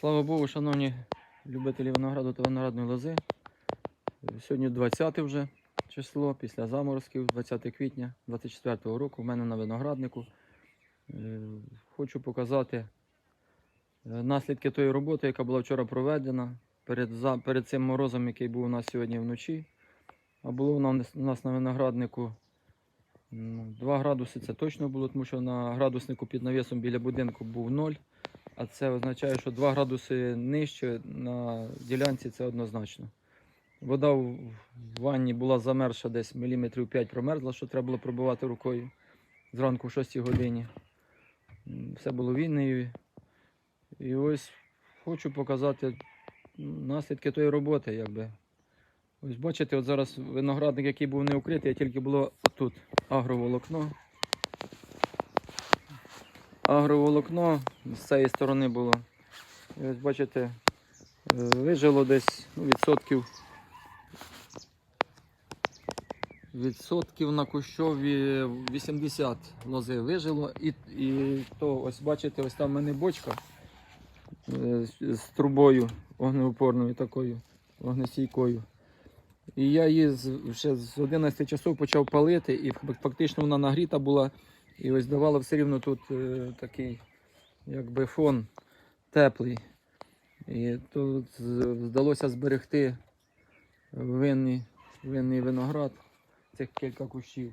Слава Богу, шановні любителі винограду та виноградної лози. Сьогодні 20 вже число після заморозків, 20 квітня 24 року. У мене на винограднику. Е, Хочу показати е, наслідки тої роботи, яка була вчора проведена перед, перед цим морозом, який був у нас сьогодні вночі. А було у нас, на винограднику ну, 2 градуси, це точно було, тому що на градуснику під навісом біля будинку був 0. А це означає, що 2 градуси нижче на ділянці це однозначно. Вода в ванні була замерзша десь міліметрів 5 промерзла, що треба було пробивати рукою зранку в 6 годині. Все було вільною. І ось хочу показати наслідки тої роботи. Якби. Ось бачите, от зараз виноградник, який був не укритий, а тільки було тут агроволокно. Агроволокно з цієї сторони було. І ось бачите, е, вижило десь ну, відсотків. Відсотків на кущові 80 лози вижило. І, і то ось бачите, ось там в мене бочка е, з, з трубою вогнеупорною такою, вогнестійкою. І я її з- ще з 11 часов почав палити, і фактично вона нагріта була. І ось давала все рівно тут е, такий якби фон теплий. І тут вдалося зберегти винний, винний виноград, цих кілька кущів,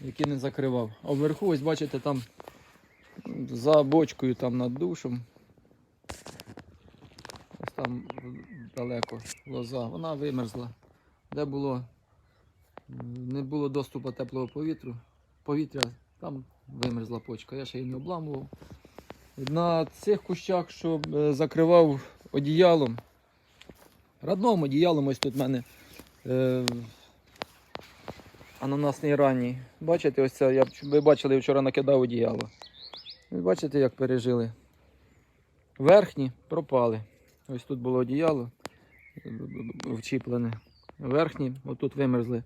які не закривав. А вверху, ось бачите, там за бочкою там над душем. Ось там далеко лоза, вона вимерзла. Де було, не було доступу теплого повітря, повітря, там вимерзла почка. Я ще її не обламував. На цих кущах, що е, закривав одіялом, родним одіялом, ось тут в мене е, ананасний ранній. Бачите, ось це, я, ви бачили, я вчора накидав одіяло. Бачите, як пережили. Верхні пропали. Ось тут було одіяло вчіплене. Верхні, отут вимерзли.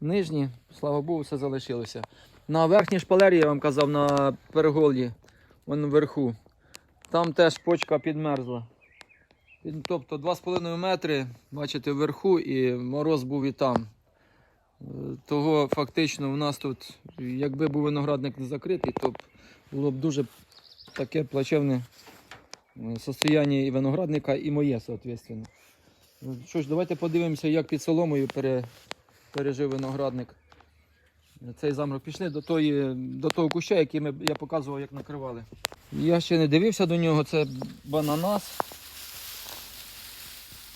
Нижні, слава Богу, все залишилося. На верхній шпалері, я вам казав, на переголі, вон вверху. Там теж почка підмерзла. Тобто 2,5 метри, бачите, вверху, і мороз був і там. Е, Того фактично у нас тут, якби був виноградник не закритий, то було б дуже таке плачевне е, состояння і виноградника, і моє, соответственно. Ну, Що ж, давайте подивимося, як під соломою пере, пережив виноградник. Цей замрок пішли до, тої, до того куща, який ми, я показував, як накривали. Я ще не дивився до нього, це бананас.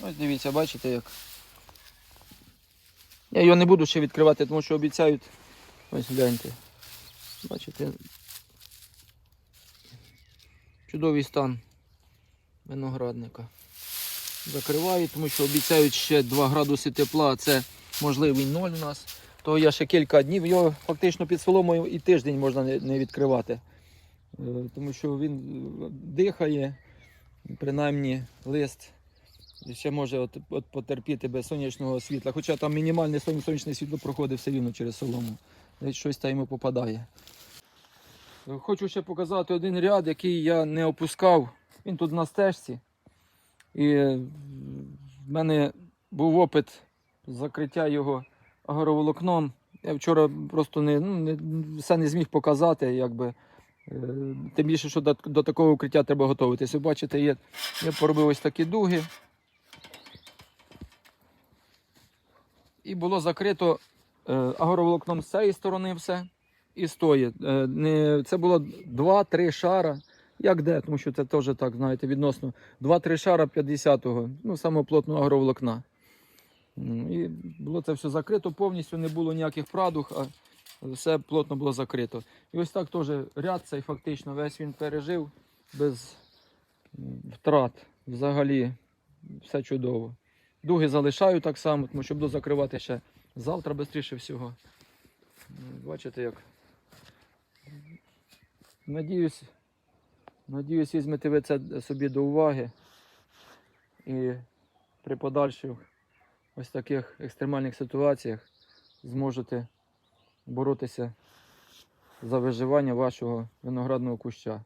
Ось дивіться, бачите як. Я його не буду ще відкривати, тому що обіцяють. Ось гляньте. Бачите. Чудовий стан виноградника. Закриваю, тому що обіцяють ще 2 градуси тепла, а це можливий ноль у нас. То я ще кілька днів, його фактично під соломою і тиждень можна не, відкривати. Е, Тому що він е, дихає, принаймні лист ще може от, от потерпіти без сонячного світла. Хоча там мінімальне сонячне світло проходить все рівно через солому. Десь щось там йому попадає. Е, Хочу ще показати один ряд, який я не опускав. Він тут на стежці. І в мене був опит закриття його агроволокном. Я вчора просто не, ну, не, все не зміг показати, якби. Е, Тим більше, що до, до такого укриття треба готуватися. Бачите, є, я поробив ось такі дуги. І було закрито е, агроволокном з цієї сторони все і з тої. Е, не, це було 2-3 шара. Як де, тому що це теж так, знаєте, відносно 2-3 шара 50-го, ну, самого плотного агроволокна. І було це все закрито повністю, не було ніяких прадух, а все плотно було закрито. І ось так теж ряд цей фактично весь він пережив без втрат. Взагалі все чудово. Дуги залишаю так само, тому що буду закривати ще завтра швидше всього. Бачите як. Надіюсь, надіюсь, візьмете ви це собі до уваги. І при подальших ось таких екстремальних ситуаціях зможете боротися за виживання вашого виноградного куща.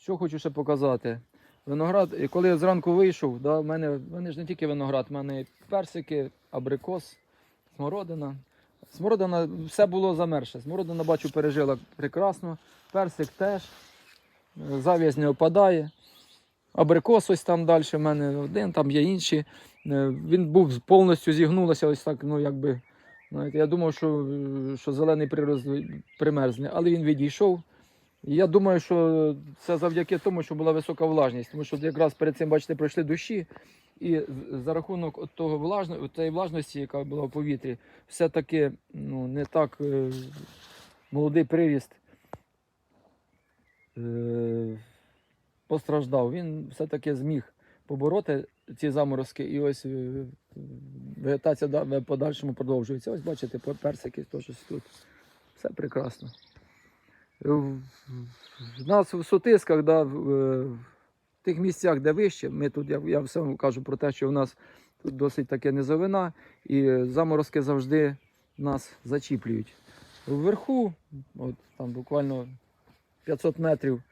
Що хочу ще показати. Виноград, і коли я зранку вийшов, да, в мене, в мене ж не тільки виноград, в мене персики, абрикос, смородина. Смородина, все було замерше. Смородина, бачу, пережила прекрасно. Персик теж. Зав'язь не опадає. Абрикос ось там далі в мене один, там є інші. Е, Він був повністю зігнулося, ось так, ну якби. Знаєте, я думав, що, що зелений прирост примерзне, але він відійшов. Я думаю, що це завдяки тому, що була висока влажність, тому що якраз перед цим, бачите, пройшли дощі, і за рахунок того влажно, от влажності, яка була в повітрі, все-таки ну, не так е, молодий приріст е, постраждав. Він все-таки зміг побороти ці заморозки, і ось е, вегетація в подальшому продовжується. Ось бачите, персики теж тут. Все прекрасно. Е, в- В нас в сутисках, да, в, е, тих місцях, де вище, ми тут, я, я все кажу про те, що в нас тут досить таке низовина, і заморозки завжди нас зачіплюють. Вверху, от там буквально 500 метрів,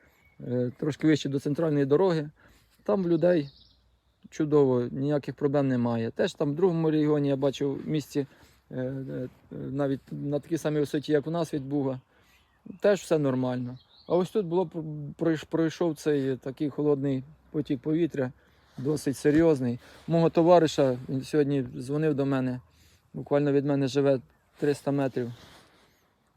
трошки вище до центральної дороги, там людей чудово, ніяких проблем немає. Теж там в другому регіоні я бачив в місті е, е, навіть на такій самій висоті, як у нас від Буга, теж все нормально. А ось тут було пройшов цей такий холодний потік повітря, досить серйозний. Мого товариша він сьогодні дзвонив до мене, буквально від мене живе 300 метрів.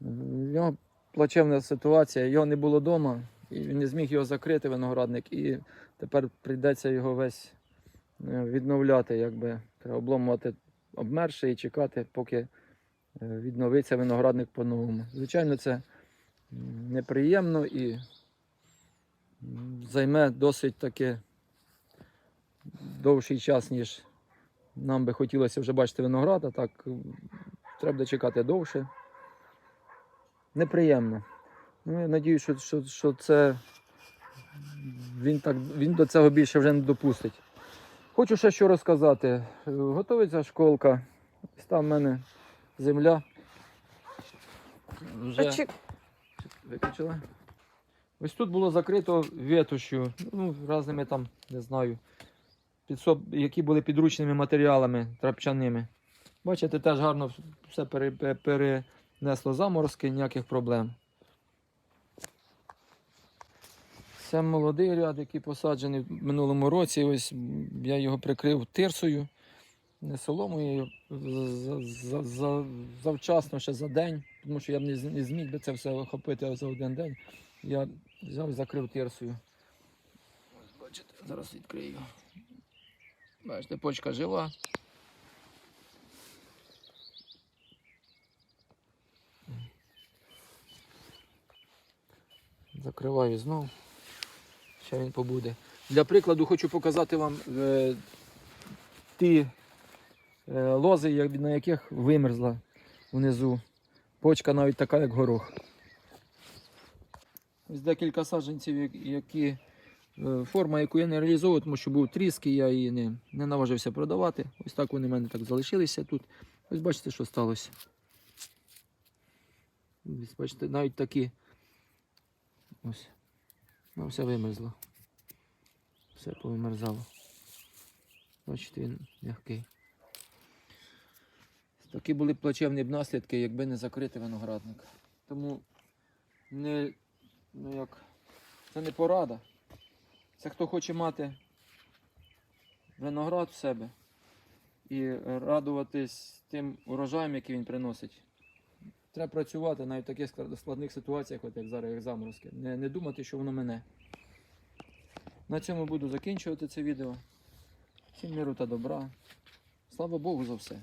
В нього плачевна ситуація, його не було вдома, і він не зміг його закрити, виноградник, і тепер прийдеться його весь е, відновляти, якби треба обломувати обмерше і чекати, поки е, відновиться виноградник по-новому. Звичайно, це неприємно і займе досить таки довший час, ніж нам би хотілося вже бачити виноград, а так треба чекати довше. Неприємно. Ну, я надію, що, що, що це він, так, він до цього більше вже не допустить. Хочу ще що розказати. Е, Готується школка. Ось там в мене земля. Вже Чи- виключила. Ось тут було закрито ветошю, ну, різними там, не знаю, підсоб... які були підручними матеріалами трапчаними. Бачите, теж гарно все пере... перенесло заморозки, ніяких проблем. Це молодий ряд, який посаджений в минулому році. Ось я його прикрив тирсою, не соломою, за- за- за- завчасно ще за день, тому що я б не зміг би це все охопити за один день. Я взяв і закрив тирсою. Ось бачите, зараз відкрию. Бачите, почка жива. Закриваю знов. Ще він побуде. Для прикладу хочу показати вам е, ті е, лози, на яких вимерзла внизу. Почка навіть така, як горох. Ось декілька саджанців, які е, форма, яку я не реалізовував, тому що був тріск, і я її не, не наважився продавати. Ось так вони в мене так залишилися тут. Ось бачите, що сталося. Ось бачите, навіть такі. Ось. Ну, все вимерзло. Все повимерзало. Бачите, він м'який. Такі були б плачевні б наслідки, якби не закрити виноградник. Тому не, ну як, це не порада. Це хто хоче мати виноград в себе і радуватись тим урожаєм, який він приносить. Треба працювати навіть в таких складних ситуаціях, от як зараз, як заморозки. Не, не думати, що воно мене. На цьому буду закінчувати це відео. Всім миру та добра. Слава Богу за все.